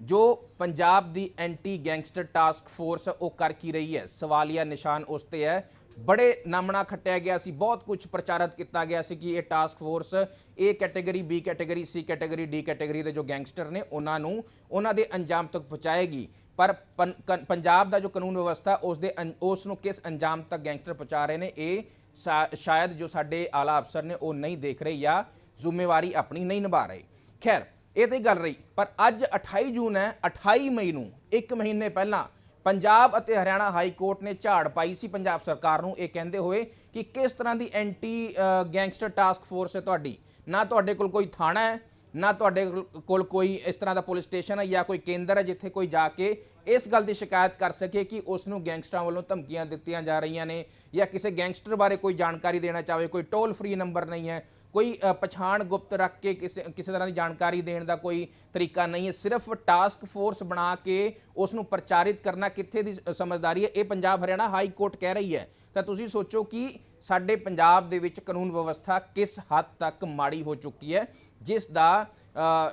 ਜੋ ਪੰਜਾਬ ਦੀ ਐਂਟੀ ਗੈਂਗਸਟਰ ਟਾਸਕ ਫੋਰਸ ਉਹ ਕਰ ਕੀ ਰਹੀ ਹੈ? ਸਵਾਲੀਆ ਨਿਸ਼ਾਨ ਉਸ ਤੇ ਹੈ। ਬੜੇ ਨਾਮਣਾ ਖੱਟਿਆ ਗਿਆ ਸੀ, ਬਹੁਤ ਕੁਝ ਪ੍ਰਚਾਰਿਤ ਕੀਤਾ ਗਿਆ ਸੀ ਕਿ ਇਹ task force A category B category C category D category ਦੇ ਜੋ ਗੈਂਗਸਟਰ ਨੇ, ਉਹਨਾਂ ਨੂੰ ਉਹਨਾਂ ਦੇ ਅੰਜਾਮ ਤੱਕ ਪਹੁੰਚਾਏਗੀ। ਪਰ ਪੰ- ਪੰਜਾਬ ਦਾ ਜੋ ਕਾਨੂੰਨ ਵਿਵਸਥਾ, ਉਸ ਦੇ ਅੰ- ਉਸ ਨੂੰ ਕਿਸ ਅੰਜਾਮ ਤੱਕ ਗੈਂਗਸਟਰ ਪਹੁੰਚਾ ਰਹੇ ਨੇ, ਇਹ ਸ਼ਾ- ਸ਼ਾਇਦ ਜੋ ਸਾਡੇ ਆਲਾ ਅਫਸਰ ਨੇ, ਉਹ ਨਹੀਂ ਦੇਖ ਰਹੇ ਜਾਂ ਜ਼ਿੰਮੇਵਾਰੀ ਆਪਣੀ ਨਹੀਂ ਨਿਭਾ ਰਹੇ। ਖੈਰ, ਇਹ ਤੇ ਗੱਲ ਰਹੀ, ਪਰ ਅੱਜ 28 ਜੂਨ ਹੈ 28 ਮਈ ਨੂੰ, ਇੱਕ ਮਹੀਨੇ ਪਹਿਲਾਂ ਪੰਜਾਬ ਅਤੇ ਹਰਿਆਣਾ ਹਾਈ ਕੋਰਟ ਨੇ ਝਾੜ ਪਾਈ ਸੀ। ਪੰਜਾਬ ਸਰਕਾਰ ਨੂੰ ਇਹ ਕਹਿੰਦੇ ਹੋਏ ਕਿ ਕਿਸ ਤਰ੍ਹਾਂ ਦੀ ਐਂਟੀ ਗੈਂਗਸਟਰ ਟਾਸਕ ਫੋਰਸ ਹੈ ਤੁਹਾਡੀ? ਨਾ ਤੁਹਾਡੇ ਕੋਲ ਕੋਈ ਥਾਣਾ ਹੈ, ਨਾ ਤੁਹਾਡੇ ਕੋਲ- ਕੋਈ ਇਸ ਤਰ੍ਹਾਂ ਦਾ ਪੁਲਿਸ ਸਟੇਸ਼ਨ ਹੈ ਜਾਂ ਕੋਈ ਕੇਂਦਰ ਹੈ ਜਿੱਥੇ ਕੋਈ ਜਾ ਕੇ ਇਸ ਗੱਲ ਦੀ ਸ਼ਿਕਾਇਤ ਕਰ ਸਕੇ ਕਿ ਉਸ ਨੂੰ ਗੈਂਗਸਟਰਾਂ ਵੱਲੋਂ ਧਮਕੀਆਂ ਦਿੱਤੀਆਂ ਜਾ ਰਹੀਆਂ ਨੇ ਜਾਂ ਕਿਸੇ ਗੈਂਗਸਟਰ ਬਾਰੇ ਕੋਈ ਜਾਣਕਾਰੀ ਦੇਣਾ ਚਾਹੇ, ਕੋਈ ਟੋਲ ਫ੍ਰੀ ਨੰਬਰ ਨਹੀਂ ਹੈ ਕੋਈ ਪਛਾਣ ਗੁਪਤ ਰੱਖ ਕੇ ਕਿਸੇ ਕਿਸੇ ਤਰ੍ਹਾਂ ਦੀ ਜਾਣਕਾਰੀ ਦੇਣ ਦਾ ਕੋਈ ਤਰੀਕਾ ਨਹੀਂ ਹੈ। ਸਿਰਫ ਟਾਸਕ ਫੋਰਸ ਬਣਾ ਕੇ ਉਸ ਨੂੰ ਪ੍ਰਚਾਰਿਤ ਕਰਨਾ ਕਿੱਥੇ ਦੀ ਸਮਝਦਾਰੀ ਹੈ? ਇਹ ਪੰਜਾਬ, ਹਰਿਆਣਾ ਹਾਈ ਕੋਰਟ ਕਹਿ ਰਹੀ ਹੈ। ਤਾਂ ਤੁਸੀਂ ਸੋਚੋ ਕਿ ਸਾਡੇ ਪੰਜਾਬ ਦੇ ਵਿੱਚ ਕਾਨੂੰਨ ਵਿਵਸਥਾ ਕਿਸ ਹੱਦ ਤੱਕ ਮਾੜੀ ਹੋ ਚੁੱਕੀ ਹੈ, ਜਿਸ ਦਾ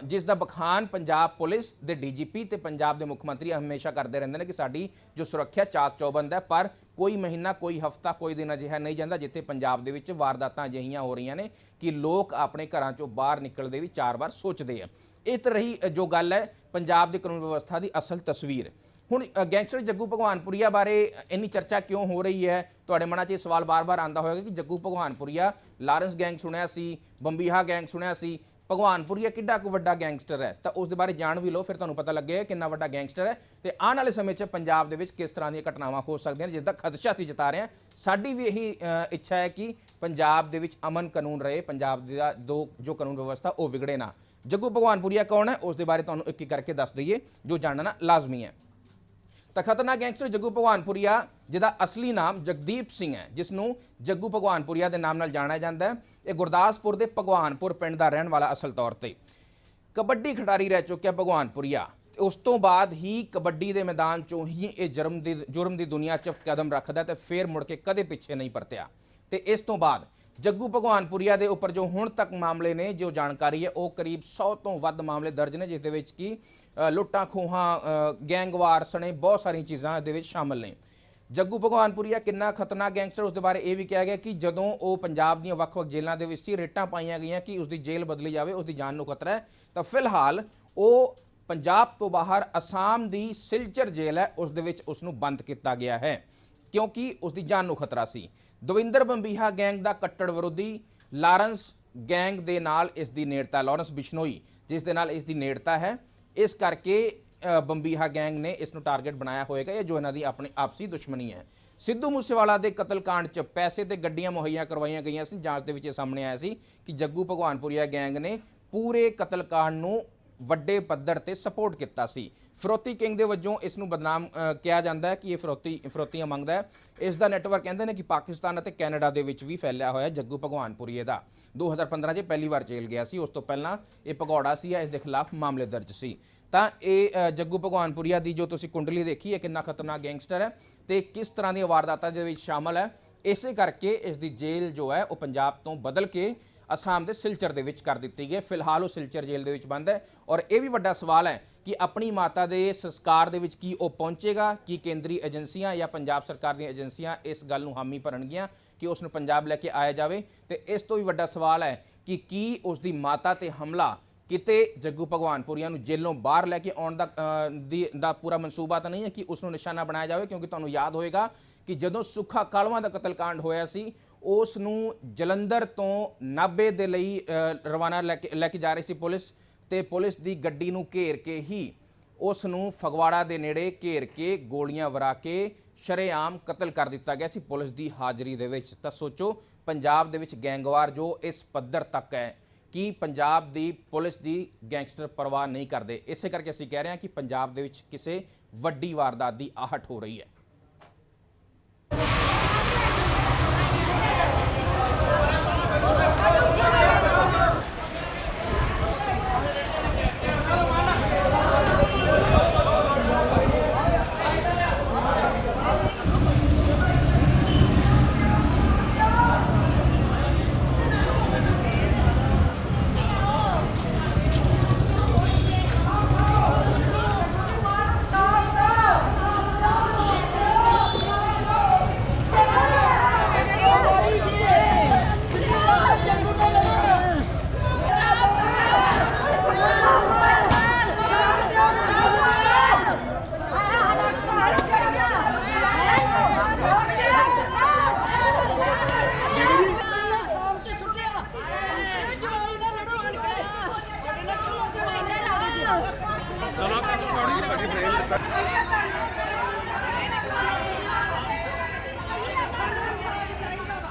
ਜਿਸ ਦਾ ਬਖਾਨ ਪੰਜਾਬ ਪੁਲਿਸ ਦੇ ਡੀਜੀਪੀ ਤੇ ਪੰਜਾਬ ਦੇ ਮੁੱਖ ਮੰਤਰੀ ਹਮੇਸ਼ਾ ਕਰਦੇ ਰਹਿੰਦੇ ਨੇ ਕਿ ਸਾਡੀ ਜੋ ਸੁਰੱਖਿਆ ਚਾਕ ਚੌਬੰਦ ਹੈ, ਪਰ ਕੋਈ ਮਹੀਨਾ, ਕੋਈ ਹਫਤਾ, ਕੋਈ ਦਿਨ ਅਜਿਹਾ ਨਹੀਂ ਜਾਂਦਾ ਜਿੱਥੇ ਪੰਜਾਬ ਦੇ ਵਿੱਚ ਵਾਰਦਾਤਾਂ ਅਜਿਹੀਆਂ ਹੋ ਰਹੀਆਂ ਨੇ ਕਿ ਲੋਕ ਆਪਣੇ ਘਰਾਂ ਚੋਂ ਬਾਹਰ ਨਿਕਲਦੇ ਵੀ ਚਾਰ ਵਾਰ ਸੋਚਦੇ ਆ। ਇਹ ਤਾਂ ਰਹੀ ਜੋ ਗੱਲ ਹੈ ਪੰਜਾਬ ਦੀ ਕਾਨੂੰਨ ਵਿਵਸਥਾ ਦੀ ਅਸਲ ਤਸਵੀਰ। ਹੁਣ ਗੈਂਗਸਟਰ ਜੱਗੂ ਭਗਵਾਨਪੁਰੀਆ ਬਾਰੇ ਇੰਨੀ ਚਰਚਾ ਕਿਉਂ ਹੋ ਰਹੀ ਹੈ? ਤੁਹਾਡੇ ਮਨਾਂ 'ਚ ਇਹ ਸਵਾਲ ਵਾਰ ਵਾਰ ਆਂਦਾ ਹੋਵੇਗਾ ਕਿ ਜੱਗੂ ਭਗਵਾਨਪੁਰੀਆ, ਲਾਰੈਂਸ ਗੈਂਗ ਸੁਣਿਆ ਸੀ, ਬੰਬੀਹਾ ਗੈਂਗ ਸੁਣਿਆ ਸੀ ਭਗਵਾਨਪੁਰੀਆ ਕਿੱਡਾ ਕੁ ਵੱਡਾ ਗੈਂਗਸਟਰ ਹੈ? ਤਾਂ ਉਸ ਦੇ ਬਾਰੇ ਜਾਣ ਵੀ ਲਓ, ਫਿਰ ਤੁਹਾਨੂੰ ਪਤਾ ਲੱਗੇਗਾ ਕਿੰਨਾ ਵੱਡਾ ਗੈਂਗਸਟਰ ਹੈ। ਤੇ ਆਉਣ ਵਾਲੇ ਸਮੇਂ 'ਚ ਪੰਜਾਬ ਦੇ ਵਿੱਚ ਕਿਸ ਤਰ੍ਹਾਂ ਦੀਆਂ ਘਟਨਾਵਾਂ ਹੋ ਸਕਦੀਆਂ ਨੇ, ਜਿਸ ਦਾ ਖਦਸ਼ਾ ਅਸੀਂ ਜਤਾ ਰਹੇ ਹਾਂ। ਸਾਡੀ ਵੀ ਇਹੀ ਇੱਛਾ ਹੈ ਕਿ ਪੰਜਾਬ ਦੇ ਵਿੱਚ ਅਮਨ ਕਾਨੂੰਨ ਰਹੇ, ਪੰਜਾਬ ਦਾ ਦੋ ਜੋ ਕਾਨੂੰਨ ਵਿਵਸਥਾ, ਉਹ ਵਿਗੜੇ ਨਾ। ਜੱਗੂ ਭਗਵਾਨਪੁਰੀਆ ਕੌਣ ਹੈ? ਉਸ ਦੇ ਬਾਰੇ ਤੁਹਾਨੂੰ ਇੱਕ ਇੱਕ ਕਰਕੇ ਦੱਸ ਦਈਏ, ਜੋ ਜਾਣਨਾ ਲਾਜ਼ਮੀ ਹੈ। ਤਾਂ ਖਤਰਨਾਕ ਗੈਂਗਸਟਰ ਜੱਗੂ ਭਗਵਾਨਪੁਰੀਆ, ਜਿਹਦਾ ਅਸਲੀ ਨਾਮ ਜਗਦੀਪ ਸਿੰਘ ਹੈ ਜਿਸ ਨੂੰ ਜੱਗੂ ਭਗਵਾਨਪੁਰੀਆ ਦੇ ਨਾਮ ਨਾਲ ਜਾਣਿਆ ਜਾਂਦਾ ਹੈ। ਇਹ ਗੁਰਦਾਸਪੁਰ ਦੇ ਭਗਵਾਨਪੁਰ ਪਿੰਡ ਦਾ ਰਹਿਣ ਵਾਲਾ ਅਸਲ ਤੌਰ ਤੇ। ਕਬੱਡੀ ਖਿਡਾਰੀ ਰਹਿ ਚੁੱਕਿਆ ਭਗਵਾਨਪੁਰੀਆ। ਤੇ ਉਸ ਤੋਂ ਬਾਅਦ ਹੀ ਕਬੱਡੀ ਦੇ ਮੈਦਾਨ ਚੋਂ ਹੀ ਇਹ ਜੁਰਮ ਦੀ ਜੁਰਮ ਦੀ ਦੁਨੀਆ 'ਚ ਕਦਮ ਰੱਖਦਾ ਤੇ ਫੇਰ ਮੁੜ ਕੇ ਕਦੇ ਪਿੱਛੇ ਨਹੀਂ ਪਰਤਿਆ। ਤੇ ਇਸ ਤੋਂ ਬਾਅਦ ਜੱਗੂ ਭਗਵਾਨਪੁਰੀਆ ਦੇ ਉੱਪਰ ਜੋ ਹੁਣ ਤੱਕ ਮਾਮਲੇ ਨੇ, ਜੋ ਜਾਣਕਾਰੀ ਹੈ, ਉਹ ਕਰੀਬ 100 ਤੋਂ ਵੱਧ ਮਾਮਲੇ ਦਰਜ ਨੇ, ਜਿਸ ਦੇ ਵਿੱਚ ਕੀ ਲੁੱਟਾਂ, ਖੋਹਾਂ ਗੈਂਗਵਾਰ ਸਣੇ ਬਹੁਤ ਸਾਰੀਆਂ ਚੀਜ਼ਾਂ ਇਹਦੇ ਵਿੱਚ ਸ਼ਾਮਲ ਨੇ। ਜੱਗੂ ਭਗਵਾਨਪੁਰੀਆ ਕਿੰਨਾ ਖਤਰਨਾਕ ਗੈਂਗਸਟਰ, ਉਸ ਦੇ ਬਾਰੇ ਇਹ ਵੀ ਕਿਹਾ ਗਿਆ ਕਿ ਜਦੋਂ ਉਹ ਪੰਜਾਬ ਦੀਆਂ ਵੱਖ-ਵੱਖ ਜੇਲ੍ਹਾਂ ਦੇ ਵਿੱਚ ਸੀ, ਰੇਟਾਂ ਪਾਈਆਂ ਗਈਆਂ ਕਿ ਉਸ ਦੀ ਜੇਲ੍ਹ ਬਦਲੀ ਜਾਵੇ ਉਸ ਦੀ ਜਾਨ ਨੂੰ ਖਤਰਾ ਹੈ, ਤਾਂ ਫਿਲਹਾਲ ਉਹ ਪੰਜਾਬ ਤੋਂ ਬਾਹਰ ਅਸਾਮ ਦੀ ਸਿਲਚਰ ਜੇਲ੍ਹ ਹੈ, ਉਸ ਦੇ ਵਿੱਚ ਉਸ ਨੂੰ ਬੰਦ ਕੀਤਾ ਗਿਆ ਹੈ, ਕਿਉਂਕਿ ਉਸ ਦੀ ਜਾਨ ਨੂੰ ਖਤਰਾ ਸੀ। ਦਵਿੰਦਰ ਬੰਬੀਹਾ ਗੈਂਗ ਦਾ ਕੱਟੜ ਵਿਰੋਧੀ ਲਾਰੈਂਸ ਗੈਂਗ ਦੇ ਨਾਲ ਇਸ ਦੀ ਨੇੜਤਾ, ਲਾਰੈਂਸ ਬਿਸ਼ਨੋਈ, ਜਿਸ ਦੇ ਨਾਲ ਇਸ ਦੀ ਨੇੜਤਾ ਹੈ। ਇਸ ਕਰਕੇ ਬੰਬੀਹਾ ਗੈਂਗ ਨੇ ਇਸ ਨੂੰ ਟਾਰਗੇਟ ਬਣਾਇਆ ਹੋਏਗਾ। ਇਹ ਜੋ ਇਹਨਾਂ ਦੀ ਆਪਣੀ ਆਪਸੀ ਦੁਸ਼ਮਣੀ ਹੈ। ਸਿੱਧੂ ਮੂਸੇਵਾਲਾ ਦੇ ਕਤਲ ਕਾਂਡ 'ਚ ਪੈਸੇ ਤੇ ਗੱਡੀਆਂ ਮੁਹੱਈਆ ਕਰਵਾਈਆਂ ਗਈਆਂ ਸੀ। ਜਾਂਚ ਦੇ ਵਿੱਚ ਇਹ ਸਾਹਮਣੇ ਆਇਆ ਸੀ ਕਿ ਜੱਗੂ ਭਗਵਾਨਪੁਰੀਆ ਗੈਂਗ ਨੇ ਪੂਰੇ ਕਤਲकांड ਨੂੰ ਵੱਡੇ ਪੱਧਰ ਤੇ ਸਪੋਰਟ ਕੀਤਾ ਸੀ। ਫਰੋਤੀ ਕਿੰਗ ਦੇ ਵਜੋਂ ਇਸ ਨੂੰ ਬਦਨਾਮ ਕਿਹਾ ਜਾਂਦਾ ਹੈ ਕਿ ਇਹ ਫਰੋਤੀ ਫਰੋਤੀਆਂ ਮੰਗਦਾ ਹੈ। ਇਸ ਦਾ ਨੈਟਵਰਕ ਕਹਿੰਦੇ ਨੇ ਕਿ ਪਾਕਿਸਤਾਨ ਅਤੇ ਕੈਨੇਡਾ ਦੇ ਵਿੱਚ ਵੀ ਫੈਲਿਆ ਹੋਇਆ ਹੈ ਜੱਗੂ ਭਗਵਾਨਪੁਰੀਏ ਦਾ 2015 'ਚ ਪਹਿਲੀ ਵਾਰ ਜੇਲ੍ਹ ਗਿਆ ਸੀ। ਉਸ ਤੋਂ ਪਹਿਲਾਂ ਇਹ ਭਗੌੜਾ ਸੀ ਇਸ ਦੇ ਖਿਲਾਫ ਮਾਮਲੇ ਦਰਜ ਸੀ। ਤਾਂ ਇਹ ਅ, ਜੱਗੂ ਭਗਵਾਨਪੁਰੀਆ ਦੀ ਜੋ ਤੁਸੀਂ ਕੁੰਡਲੀ ਦੇਖੀ ਹੈ ਕਿੰਨਾ ਖਤਰਨਾਕ ਗੈਂਗਸਟਰ ਹੈ ਤੇ ਕਿਸ ਤਰ੍ਹਾਂ ਦੀਆਂ ਵਾਰਦਾਤਾਂ ਦੇ ਵਿੱਚ ਸ਼ਾਮਲ ਹੈ ਇਸੇ ਕਰਕੇ ਇਸ ਦੀ ਜੇਲ੍ਹ ਜੋ ਹੈ ਉਹ ਪੰਜਾਬ ਤੋਂ ਬਦਲ ਕੇ ਅਸਾਮ ਦੇ ਸਿਲਚਰ ਦੇ ਵਿੱਚ ਕਰ ਦਿੱਤੀ ਗਈ ਹੈ। ਫਿਲਹਾਲ ਉਹ ਸਿਲਚਰ ਜੇਲ੍ਹ ਦੇ ਵਿੱਚ ਬੰਦ ਹੈ ਔਰ ਇਹ ਵੀ ਵੱਡਾ ਸਵਾਲ ਹੈ ਕਿ ਆਪਣੀ ਮਾਤਾ ਦੇ ਸੰਸਕਾਰ ਦੇ ਵਿੱਚ ਕੀ ਉਹ ਪਹੁੰਚੇਗਾ, ਕੀ ਕੇਂਦਰੀ ਏਜੰਸੀਆਂ ਜਾਂ ਪੰਜਾਬ ਸਰਕਾਰ ਦੀਆਂ ਏਜੰਸੀਆਂ ਇਸ ਗੱਲ ਨੂੰ ਹਾਮੀ ਭਰਨਗੀਆਂ ਕਿ ਉਸ ਨੂੰ ਪੰਜਾਬ ਲੈ ਕੇ ਆਇਆ ਜਾਵੇ ਤੇ ਇਸ ਤੋਂ ਵੀ ਵੱਡਾ ਸਵਾਲ ਹੈ ਕਿ ਕੀ ਉਸ ਦੀ ਮਾਤਾ ਤੇ ਹਮਲਾ ਕਿਤੇ ਜੱਗੂ ਭਗਵਾਨਪੁਰੀਆ ਨੂੰ ਜੇਲੋਂ ਬਾਹਰ ਲੈ ਕੇ ਆਉਣ ਦਾ ਦੀ, ਦਾ ਪੂਰਾ ਮਨਸੂਬਾ ਤਾਂ ਨਹੀਂ ਹੈ ਕਿ ਉਸ ਨੂੰ ਨਿਸ਼ਾਨਾ ਬਣਾਇਆ ਜਾਵੇ, ਕਿਉਂਕਿ ਤੁਹਾਨੂੰ ਯਾਦ ਹੋਏਗਾ ਕਿ ਜਦੋਂ ਸੁੱਖਾ ਕਾਲਵਾ ਦਾ ਕਤਲकांड ਹੋਇਆ ਸੀ ਉਸ ਨੂੰ ਜਲੰਧਰ ਤੋਂ ਨਾਬੇ ਦੇ ਲਈ ਰਵਾਨਾ ਲੈ ਕੇ ਲੈ ਕੇ ਜਾ ਰਹੀ ਸੀ ਪੁਲਿਸ ਤੇ ਪੁਲਿਸ ਦੀ ਗੱਡੀ ਨੂੰ ਘੇਰ ਕੇ ਹੀ ਉਸ ਨੂੰ ਫਗਵਾੜਾ ਦੇ ਨੇੜੇ ਘੇਰ ਕੇ ਗੋਲੀਆਂ ਵਰਾ ਕੇ ਸ਼ਰੇਆਮ ਕਤਲ ਕਰ ਦਿੱਤਾ ਗਿਆ ਸੀ ਪੁਲਿਸ ਦੀ ਹਾਜ਼ਰੀ ਦੇ ਵਿੱਚ। ਤਾਂ ਸੋਚੋ, ਪੰਜਾਬ ਦੇ ਵਿੱਚ ਗੈਂਗਵਾਰ ਜੋ ਇਸ ਪੱਧਰ ਤੱਕ ਹੈ ਕਿ ਪੰਜਾਬ ਦੀ ਪੁਲਿਸ ਦੀ ਗੈਂਗਸਟਰ ਪਰਵਾਹ ਨਹੀਂ ਕਰਦੇ? ਇਸੇ ਕਰਕੇ ਅਸੀਂ ਕਹਿ ਰਹੇ ਹਾਂ ਕਿ ਪੰਜਾਬ ਦੇ ਵਿੱਚ ਕਿਸੇ ਵੱਡੀ ਵਾਰਦਾਤ ਦੀ ਆਹਟ ਹੋ ਰਹੀ ਹੈ।